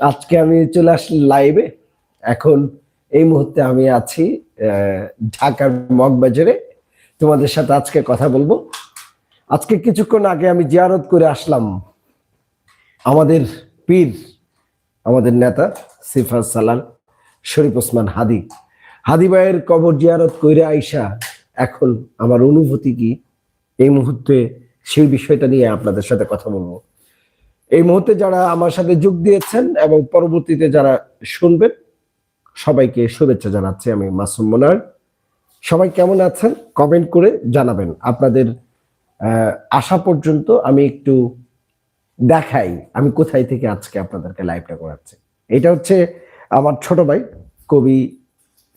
আজকে আমি চলে আসছি লাইভে এখন এই মুহূর্তে আমি আছি ঢাকার মগবাজারে। তোমাদের সাথে আজকে কথা বলব। আজকে কিছুক্ষণ আগে আমি জিয়ারত করে আসলাম আমাদের পীর, আমাদের নেতা সিফার সালার শরীফ ওসমান হাদি। হাদি ভাইয়ের কবর জিয়ারত কইরে আইসা এখন আমার অনুভূতি কি? এই মুহূর্তে সেই বিষয়টা নিয়ে আপনাদের সাথে কথা বলব। এই মুহূর্তে যারা আমার সাথে যোগ দিয়েছেন এবং পরবর্তীতে যারা শুনবেন, সবাইকে শুভেচ্ছা জানাচ্ছি আমি মাসুম মোনার। সবাই কেমন আছেন? কমেন্ট করে জানাবেন। আপনাদের আসা পর্যন্ত আমি একটু দেখাই, আমি কোথায় থেকে আজকে আপনাদেরকে লাইভটা করাচ্ছি। এটা হচ্ছে আমার ছোট ভাই, কবি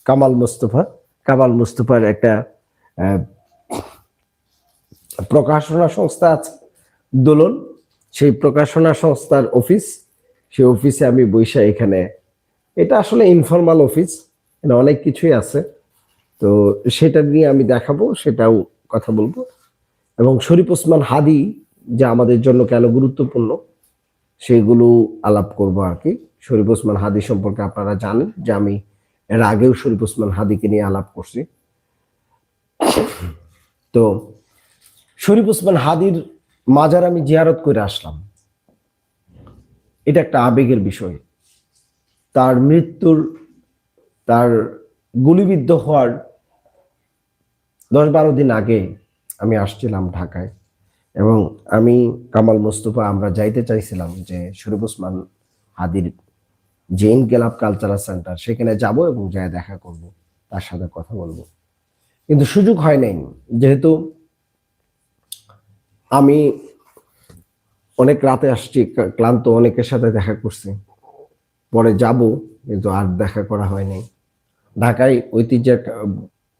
কামাল মুস্তফা। কামাল মুস্তফার একটা প্রকাশনা সংস্থা আছে, দোলন। সেই প্রকাশনা সংস্থার অফিস, সেই অফিসে আমি বৈশা এখানে। এটা আসলে ইনফর্মাল অফিস অনেক কিছুই আছে। তো সেটা নিয়ে আমি দেখাবো, সেটাও কথা বলব। এবং শরীফ ওসমান হাদি যা আমাদের জন্য কেন গুরুত্বপূর্ণ, সেগুলো আলাপ করব আর কি। শরীফ ওসমান হাদি সম্পর্কে আপনারা জানেন যে আমি এর আগেও শরীফ ওসমান হাদিকে নিয়ে আলাপ করছি। তো শরীফ ওসমান হাদির মাজার আমি জিয়ারত করে আসলাম। এটা একটা আবেগের বিষয়। তার মৃত্যুর, তার গুলিবিদ্ধ হওয়ার দশ বারো দিন আগে আমি আসছিলাম ঢাকায় এবং আমি কামাল মোস্তফা, আমরা যাইতে চাইছিলাম যে শরীফ ওসমান হাদির যে ইনকেলাব কালচারাল সেন্টার, সেখানে যাব এবং যায় দেখা করব, তার সাথে কথা বলব। কিন্তু সুযোগ হয় নাই। যেহেতু আমি অনেক রাতে আসছি ক্লান্ত, অনেকের সাথে দেখা করছি। পরে যাব, কিন্তু আর দেখা করা হয়নি ঢাকায় ঐতিহ্যের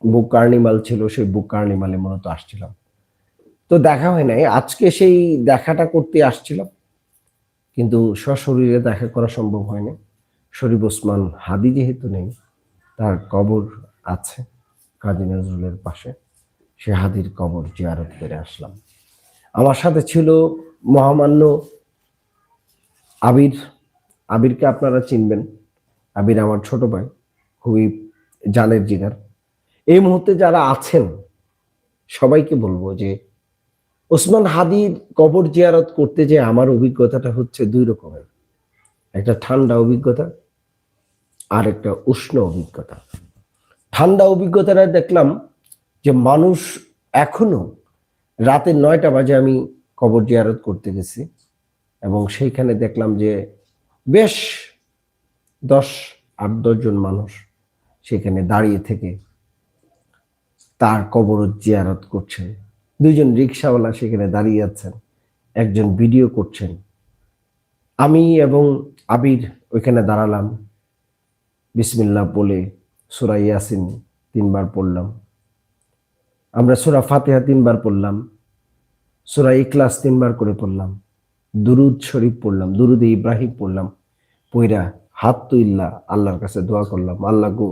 বুক কার্নিমাল ছিল, সেই বুক কার্নিমালে মূলত আসছিলাম। তো দেখা হয় নাই। আজকে সেই দেখাটা করতে আসছিলাম, কিন্তু সশরীরে দেখা করা সম্ভব হয়নি শরীফ ওসমান হাদি যেহেতু নেই, তার কবর আছে, কাজী নজরুলের পাশে। সে হাদির কবর জিয়ারত করে আসলাম। আমার সাথে ছিল মহামান্য আবির। আবিরকে আপনারা চিনবেন। আবির আমার ছোট ভাই, খুবই জানের জিগার। এই মুহূর্তে যারা আছেন, সবাইকে বলব যে ওসমান হাদির কবর জিয়ারত করতে যে আমার অভিজ্ঞতাটা হচ্ছে দুই রকমের। একটা ঠান্ডা অভিজ্ঞতা আর একটা উষ্ণ অভিজ্ঞতা। ঠান্ডা অভিজ্ঞতাটা দেখলাম যে মানুষ এখনও রাতে নয়টা বাজে আমি কবর জিয়ারত করতে গেছি এবং সেইখানে দেখলাম যে বেশ দশ, আট দশজন মানুষ সেখানে দাঁড়িয়ে থেকে তার কবর জিয়ারত করছেন। দুইজন রিক্সাওয়ালা সেখানে দাঁড়িয়ে আছেন, একজন ভিডিও করছেন। আমি এবং আবির ওইখানে দাঁড়ালাম। বিসমিল্লাহ বলে সুরা ইয়াসিন তিনবার পড়লাম। আমরা সুরা ফাতেহা তিনবার পড়লাম, সুরা ইখলাস তিনবার করে পড়লাম, দুরুদ শরীফ পড়লাম, দুরুদ ইব্রাহিম পড়লাম, পইরা হাত তুইল্লা, আল্লাহর কাছে দোয়া করলাম, আল্লাহ গো,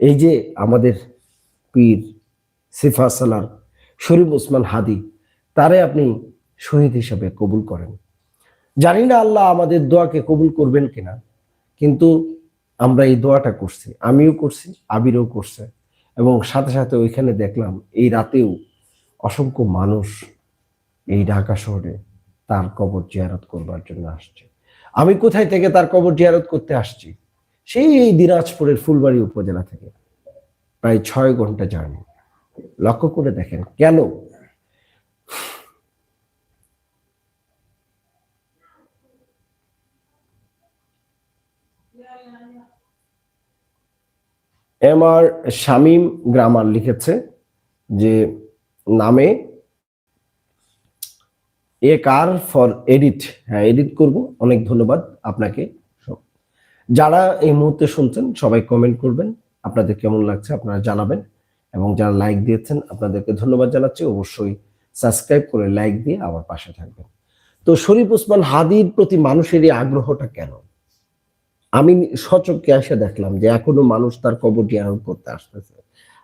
এই যে আমাদের পীর সিফা সালার শরীফ ওসমান হাদি, তারে আপনি শহীদ হিসাবে কবুল করেন। জানি না আল্লাহ আমাদের দোয়াকে কবুল করবেন কিনা, কিন্তু আমরা এই দোয়াটা করছি, আমিও করছি, আবিরও করছে। এবং সাথে সাথে ওইখানে দেখলাম এই রাতেও অসংখ্য মানুষ এই ঢাকা শহরে তার কবর জিয়ারত করবার জন্য আসছে। আমি কোথায় থেকে তার কবর জিয়ারত করতে আসছি? সেই এই দিনাজপুরের ফুলবাড়ি উপজেলা থেকে। প্রায় ছয় ঘণ্টা জার্নি। লক্ষ্য করে দেখেন কেন এম আর শামীম গ্রামার লিখেছে যে, নামে এ কার ফর এডিট? হ্যাঁ এডিট করব। অনেক ধন্যবাদ আপনাকে যারা এই মুহূর্তে শুনছেন, সবাই কমেন্ট করবেন। আপনাদের কেমন লাগছে আপনারা জানাবেন। এবং যারা লাইক দিয়েছেন, আপনাদেরকে ধন্যবাদ জানাচ্ছি। অবশ্যই সাবস্ক্রাইব করে লাইক দিয়ে আমার পাশে থাকবেন। তো শরীফ ওসমান হাদির প্রতি মানুষের এই আগ্রহটা কেন? আমি সচককে এসে দেখলাম যে এখনও মানুষ তার কবর জিয়ারত করতে আসতেছে।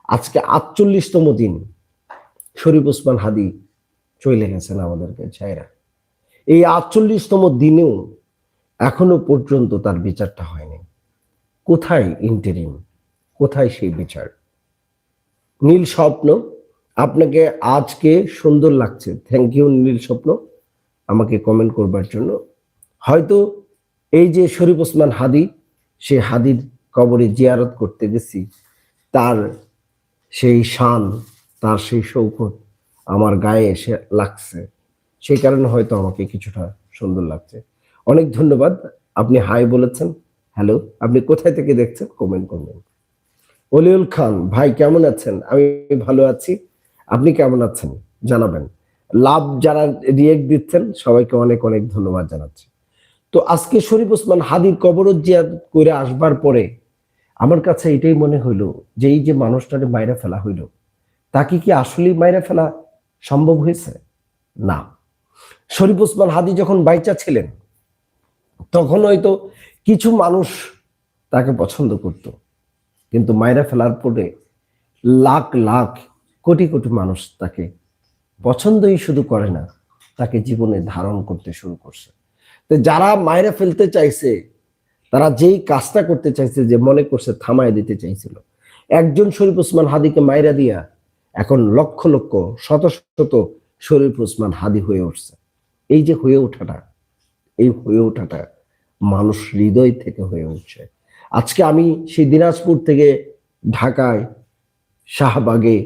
আজকে আটচল্লিশতম দিন শরীফ ওসমান হাদি চলে গেছেন আমাদেরকে ছাইরা। এই আটচল্লিশতম দিনেও এখনও পর্যন্ত তার বিচারটা হয়নি। কোথায় ইন্টারিম কোথায় সেই বিচার? নীল স্বপ্ন, আপনাকে আজকে সুন্দর লাগছে। থ্যাংক ইউ নীল স্বপ্ন। আমাকে কমেন্ট করবার জন্য। হয়তো এই যে শরীফ ওসমান হাদি, সে হাদির কবরে জিয়ারত করতে গেছি, তার সেই শান, তার সেই শৌকত আমার গায়ে এসে লাগছে। সেই কারণে হয়তো আমাকে কিছুটা সুন্দর লাগছে। অনেক ধন্যবাদ, আপনি হাই বলেছেন। হ্যালো, আপনি কোথায় থেকে দেখছেন? কমেন্ট করবেন। অলিউল খান, ভাই কেমন আছেন? আমি ভালো আছি। আপনি কেমন আছেন? জানাবেন। লাভ যারা রিয়েক্ট দিচ্ছেন, সবাইকে অনেক অনেক ধন্যবাদ জানাচ্ছি। তো আজকে শরীফ ওসমান হাদির কবরত জিয়াদ করে আসবার পরে আমার কাছে এটাই মনে হইল যে এই যে মানুষটাকে মাইরা ফেলা হইল, তাকে কি আসলেই মাইরা ফেলা সম্ভব হয়েছে? না। শরীফ ওসমান হাদি যখন বাইচা ছিলেন, তখন হয়তো কিছু মানুষ তাকে পছন্দ করত, কিন্তু মাইরা ফেলার পরে লাখ লাখ, কোটি কোটি মানুষ তাকে পছন্দই শুধু করে না, তাকে জীবনে ধারণ করতে শুরু করছে। যারা মায়েরা ফেলতে চাইছে, তারা যেই কাজটা করতে চাইছে যে মনে করছে থামায় দিতে চাইছিল। একজন শরীফ ওসমান হাদিকে মায়েরা দিয়া এখন লক্ষ লক্ষ, শত শত শরীফ ওসমান হাদি হয়ে উঠছে। এই যে হয়ে ওঠাটা, এই হয়ে ওঠাটা মানুষ হৃদয় থেকে হয়ে উঠছে। আজকে আমি সেই দিনাজপুর থেকে ঢাকায়, শাহবাগে,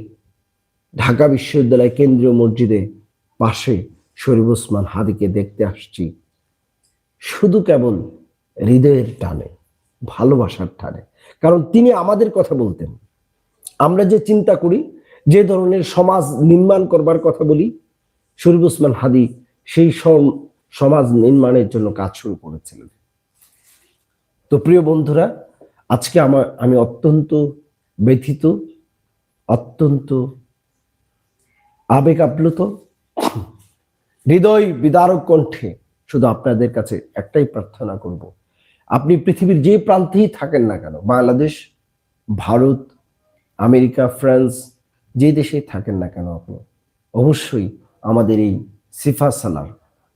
ঢাকা বিশ্ববিদ্যালয় কেন্দ্রীয় মসজিদে পাশে শরীফ ওসমান হাদিকে দেখতে আসছি। শুধু কেবল হৃদয়ের টানে, ভালোবাসার টানে। কারণ তিনি আমাদের কথা বলতেন। আমরা যে চিন্তা করি, যে ধরনের সমাজ নির্মাণ করবার কথা বলি, শরীফ ওসমান হাদি সেই সম- সমাজ নির্মাণের জন্য কাজ শুরু করেছিলেন। তো প্রিয় বন্ধুরা, আজকে আমার আমি অত্যন্ত ব্যথিত, অত্যন্ত আবেগ আপ্লুত হৃদয় বিদারক কণ্ঠে শুধু আপনাদের কাছে একটাই প্রার্থনা করব। আপনি পৃথিবীর যে প্রান্তেই থাকেন না কেন, বাংলাদেশ, ভারত, আমেরিকা, ফ্রান্স, যে দেশেই থাকেন না কেন আপনি, অবশ্যই আমাদের এই সিফা সালার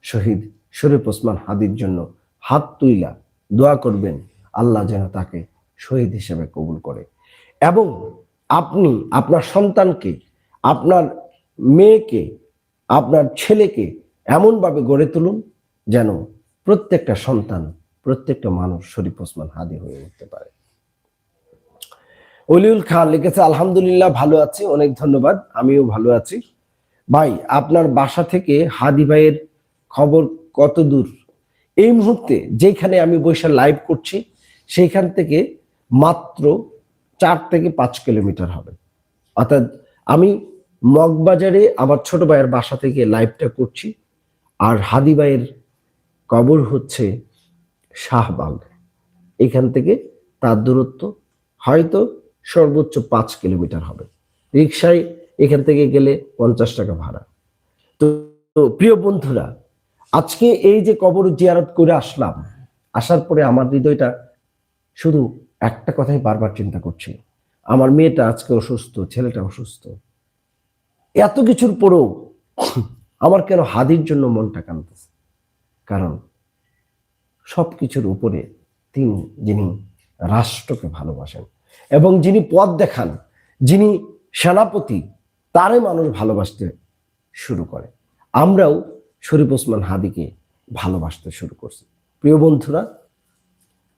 শহীদ শরীফ ওসমান হাদির জন্য হাত তুইলা দোয়া করবেন, আল্লাহ যেন তাকে শহীদ হিসেবে কবুল করে। এবং আপনি আপনার সন্তানকে, আপনার মেয়েকে, আপনার ছেলেকে এমনভাবে গড়ে তুলুন যেন প্রত্যেকটা সন্তান, প্রত্যেকটা মানুষ শরীফ ওসমান হাদি হয়ে উঠতে পারে। অলিউল খান লিখেছে, আলহামদুলিল্লাহ, ভালো আছি, অনেক ধন্যবাদ, আমিও ভালো আছি। ভাই, আপনার বাসা থেকে হাদি ভাইয়ের খবর কত দূর? এই মুহূর্তে যেখানে আমি বসে লাইভ করছি সেইখান থেকে মাত্র চার থেকে পাঁচ কিলোমিটার হবে। অর্থাৎ আমি মগবাজারে আমার ছোট ভাইয়ের বাসা থেকে লাইভটা করছি, আর হাদি ভাইয়ের কবর হচ্ছে শাহবাগ। এখান থেকে তার দূরত্ব হয়তো সর্বোচ্চ পাঁচ কিলোমিটার হবে। রিক্সায় এখান থেকে গেলে পঞ্চাশ টাকা ভাড়া। তো প্রিয় বন্ধুরা, আজকে এই যে কবর জিয়ারত করে আসলাম, আসার পরে আমার হৃদয়টা শুধু একটা কথাই বারবার চিন্তা করছি আমার মেয়েটা আজকে অসুস্থ, ছেলেটা অসুস্থ। এত কিছুর পরেও আমার কেন হাদির জন্য মনটা কাঁদতেছে? কারণ সব কিছুর উপরে তিনি, যিনি রাষ্ট্রকে ভালোবাসেন এবং যিনি পথ দেখান, যিনি সেনাপতি, তারে মানুষ ভালোবাসতে শুরু করে। আমরাও শরীফ ওসমান হাদিকে ভালোবাসতে শুরু করছি। প্রিয় বন্ধুরা,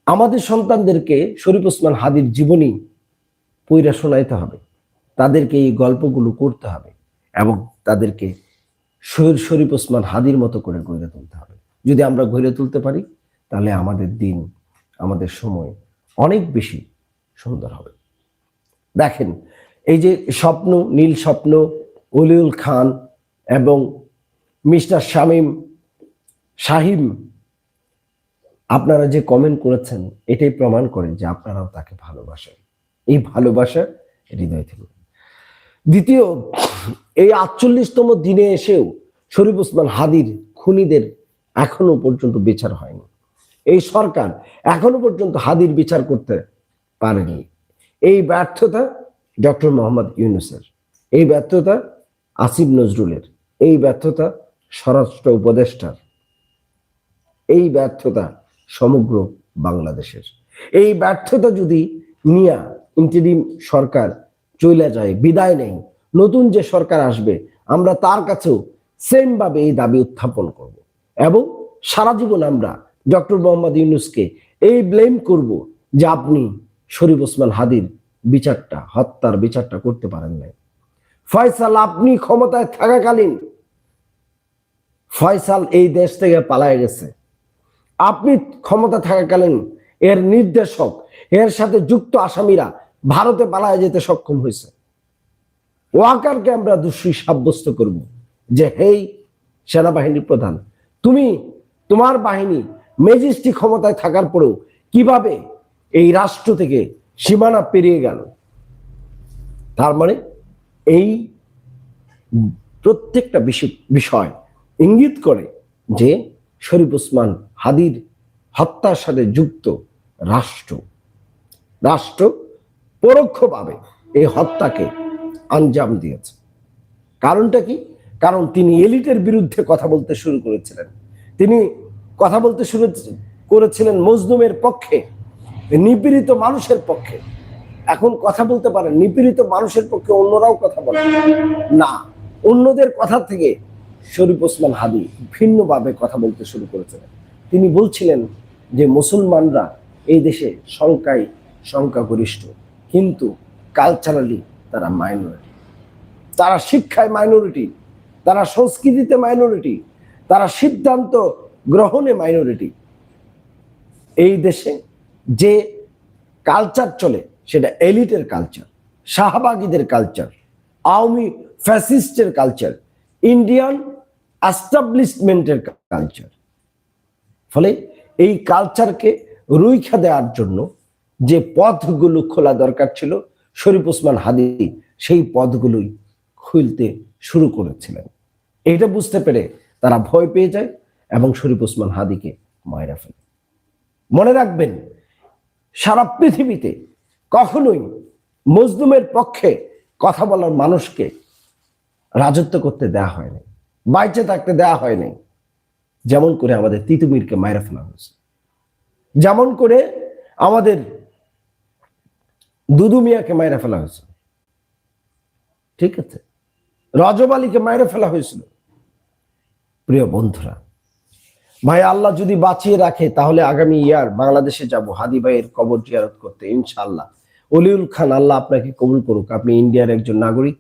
আমাদের সন্তানদেরকে শরীফ ওসমান হাদির জীবনী পইরা শোনাইতে হবে। তাদেরকে এই গল্পগুলো করতে হবে এবং তাদেরকে শরীফ ওসমান হাদির মতো করে গড়ে তুলতে হবে। যদি আমরা গড়ে তুলতে পারি, তাহলে আমাদের দিন, আমাদের সময় অনেক বেশি সুন্দর হবে। দেখেন, এই যে স্বপ্ন, নীল স্বপ্ন, অলিউল খান এবং মিস্টার শামীম শাহিম, আপনারা যে কমেন্ট করেছেন, এটাই প্রমাণ করে যে আপনারাও তাকে ভালোবাসেন। এই ভালোবাসা হৃদয় থেকে। দ্বিতীয়, এই আটচল্লিশতম দিনে এসেও শরীফ ওসমান হাদির খুনিদের এখনও পর্যন্ত বিচার হয়নি। এই সরকার এখনও পর্যন্ত হাদির বিচার করতে পারেনি। এই ব্যর্থতা ডক্টর মোহাম্মদ ইউনুসের, এই ব্যর্থতা আসিফ নজরুলের, এই ব্যর্থতা স্বরাষ্ট্র উপদেষ্টার, এই ব্যর্থতা সমগ্র বাংলাদেশের। এই ব্যর্থতা যদি নিয়া ইন্টারিম সরকার চলে যায়, বিদায় নেই, নতুন যে সরকার আসবে, আমরা তার কাছেও সেমভাবে এই দাবি উত্থাপন করব। এবং সারা জীবন আমরা ডক্টর মোহাম্মদ ইউনুসকে এই ব্লেম করব যে আপনি শরীফ ওসমান হাদির বিচারটা, হত্যার বিচারটা করতে পারেন নাই। ফয়সাল, আপনি ক্ষমতায় থাকাকালীন ফয়সাল এই দেশ থেকে পালায় গেছে। আপনি ক্ষমতা থাকাকালীন এর নির্দেশক, এর সাথে যুক্ত আসামিরা ভারতে পালায় যেতে সক্ষম হয়েছে। ওয়াকারকে আমরা দোষী সাব্যস্ত করব যে, হেই, সেনাবাহিনীর প্রধান তুমি, তোমার বাহিনী ম্যাজিস্ট্রি ক্ষমতায় থাকার পরেও কীভাবে এই রাষ্ট্র থেকে সীমানা পেরিয়ে গেল? তার মানে এই প্রত্যেকটা বিষয় ইঙ্গিত করে যে শরীফ ওসমান হাদির হত্যার সাথে যুক্ত রাষ্ট্র। রাষ্ট্র পরোক্ষভাবে এই হত্যাকে আঞ্জাম দিয়েছে। কারণটা কি? কারণ তিনি এলিটের বিরুদ্ধে কথা বলতে শুরু করেছিলেন। তিনি কথা বলতে শুরু করেছিলেন মজলুমের পক্ষে, নিপীড়িত মানুষের পক্ষে। এখন কথা বলতে পারেন, নিপীড়িত মানুষের পক্ষে অন্যরাও কথা বলে না, অন্যদের কথা থেকে শরীফ ওসমান হাদি ভিন্নভাবে কথা বলতে শুরু করেছিলেন। তিনি বলছিলেন যে, মুসলমানরা এই দেশে সংখ্যায় সংখ্যাগরিষ্ঠ, কিন্তু কালচারালি তারা মাইনরিটি তারা শিক্ষায় মাইনরিটি তারা সংস্কৃতিতে মাইনরিটি তারা সিদ্ধান্ত গ্রহণে মাইনরিটি এই দেশে যে কালচার চলে, সেটা এলিটের কালচার শাহবাগীদের কালচার আওয়ামী ফ্যাসিস্টের কালচার ইন্ডিয়ান অ্যাস্টাবলিশমেন্টের কালচার ফলে এই কালচারকে রুইখা দেওয়ার জন্য যে পথগুলো খোলা দরকার ছিল, শরীফ ওসমান হাদি সেই পথগুলোই খুলতে শুরু করেছিলেন। এটা বুঝতে পেরে তারা ভয় পেয়ে যায় এবং শরীফ ওসমান হাদিকে মায়েরা ফেলে। মনে রাখবেন, সারা পৃথিবীতে কখনোই মজলুমের পক্ষে কথা বলার মানুষকে রাজত্ব করতে দেয়া হয়নি বাইচে থাকতে দেয়া হয়নি যেমন করে আমাদের তিতুমিরকে মায়েরা ফেলা হয়েছে। যেমন করে আমাদের দুদু মিয়াকে মায়েরা ফেলা হয়েছে। ঠিক আছে? রজব আলীকে মায়েরা ফেলা হয়েছিল। প্রিয় বন্ধুরা ভাই আল্লাহ যদি বাঁচিয়ে রাখে, তাহলে আগামী ইয়ার বাংলাদেশে যাব, হাদি ভাইয়ের কবর জিয়ারত করতে, ইনশাআল্লাহ। অলিউল খান, আল্লাহ আপনাকে কবুল করুক। আপনি ইন্ডিয়ার একজন নাগরিক,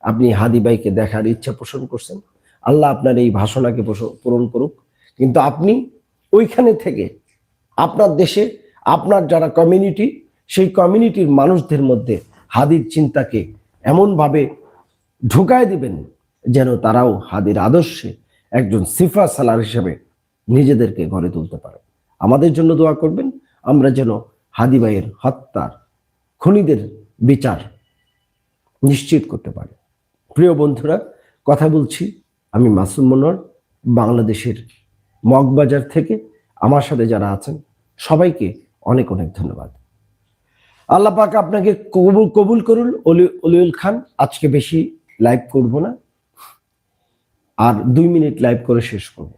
আপনি হাদি ভাইকে দেখার ইচ্ছা পোষণ করছেন। আল্লাহ আপনার এই ভাষণাকে পূরণ করুক। কিন্তু আপনি ওইখানে থেকে আপনার দেশে, আপনার যারা কমিউনিটি সেই কমিউনিটির মানুষদের মধ্যে হাদির চিন্তাকে এমনভাবে ঢুকায় দিবেন যেন তারাও হাদির আদর্শে একজন সিফা সালার হিসেবে নিজেদেরকে গড়ে তুলতে পারে। আমাদের জন্য দোয়া করবেন, আমরা যেন হাদি ভাইয়ের হত্যার খনিদের বিচার নিশ্চিত করতে পারি। প্রিয় বন্ধুরা, কথা বলছি আমি মাসুম মনোয়ার, বাংলাদেশের মগবাজার থেকে। আমার সাথে যারা আছেন, সবাইকে অনেক অনেক ধন্যবাদ। আল্লাহ পাক আপনাকে কবুল কবুল করুন। অলি অলিউল খান, আজকে বেশি লাইভ করব না। আর দুই মিনিট লাইভ করে শেষ করব।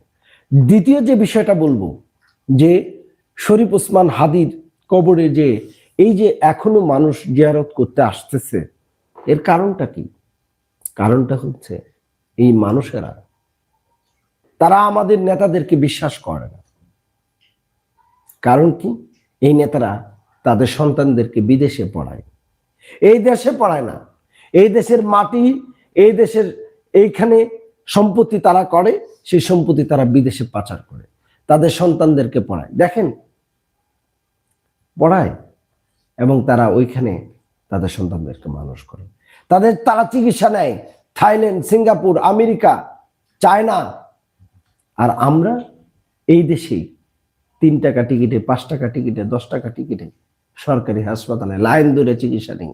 দ্বিতীয় যে বিষয়টা বলব, যে শরীফ ওসমান হাদির কবরে যে এই যে এখনও মানুষ জিয়ারত করতে আসতেছে, এর কারণটা কি? কারণটা হচ্ছে এই মানুষেরা, তারা আমাদের নেতাদেরকে বিশ্বাস করে না। কারণ কি? এই নেতারা তাদের সন্তানদেরকে বিদেশে পড়ায়। এই দেশে পড়ায় না। এই দেশের মাটি এই দেশের এইখানে সম্পত্তি তারা করে, সেই সম্পত্তি তারা বিদেশে পাচার করে। তাদের সন্তানদেরকে পড়ায়। দেখেন, পড়ায় এবং তারা ওইখানে তাদের সন্তানদেরকে মানুষ করে। তাদের, তারা চিকিৎসা নেয়। Thailand, Singapore, America, China. আর আমরা এই দেশেই তিন টাকা টিকিটে, পাঁচ টাকা টিকিটে, দশ টাকা টিকিটে সরকারি হাসপাতালে লাইন ধরে চিকিৎসা নেই।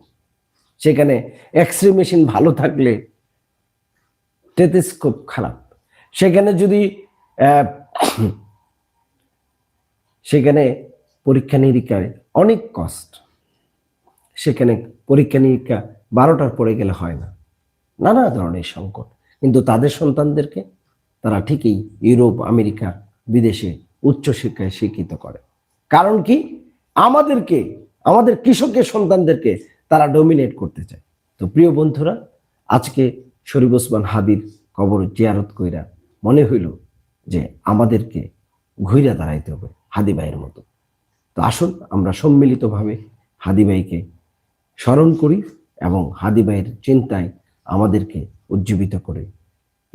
সেখানে এক্স রে মেশিন ভালো থাকলে টেলিস্কোপ খারাপ। সেখানে যদি সেখানে পরীক্ষা নিরীক্ষায় অনেক কষ্ট সেখানে পরীক্ষা নিরীক্ষা বারোটার পরে গেলে হয় না। নানা ধরনের সংকট। কিন্তু তাদের সন্তানদেরকে তারা ঠিকই ইউরোপ, আমেরিকা, বিদেশে উচ্চশিক্ষায় শিক্ষিত করে। কারণ কি? আমাদেরকে, আমাদের কৃষকের সন্তানদেরকে তারা ডমিনেট করতে চায়। তো প্রিয় বন্ধুরা, আজকে শরীফ ওসমান হাদির কবর জিয়ারত কইরা মনে হইল যে আমাদেরকে ঘুইরা দাঁড়াইতে হবে হাদি ভাইয়ের মতো। তো আসুন আমরা সম্মিলিতভাবে হাদি ভাইকে স্মরণ করি এবং হাদি ভাইয়ের চিন্তায় আমাদেরকে উজ্জীবিত করে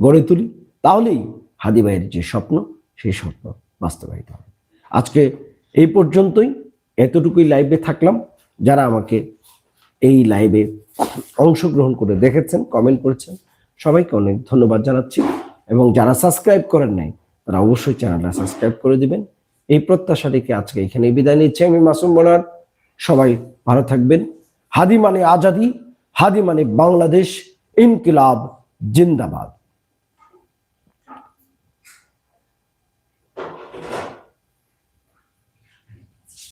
গড়ে তুলি। তাহলেই হাদি ভাইয়ের যে স্বপ্ন, সেই স্বপ্ন বাস্তবায়িত হবে। আজকে এই পর্যন্তই। এতটুকুই লাইভে থাকলাম। যারা আমাকে এই লাইভে অংশগ্রহণ করে দেখেছেন কমেন্ট করেছেন। সবাইকে অনেক ধন্যবাদ জানাচ্ছি এবং যারা সাবস্ক্রাইব করেন নাই, তারা অবশ্যই চ্যানেলটা সাবস্ক্রাইব করে দিবেন। এই প্রত্যাশা রেখে আজকে এখানে বিদায় নিচ্ছি আমি মাসুম বোনার সবাই ভালো থাকবেন। হাদি মানে আজাদি হাদি মানে বাংলাদেশ, ইনকিলাব, জিন্দাবাদ।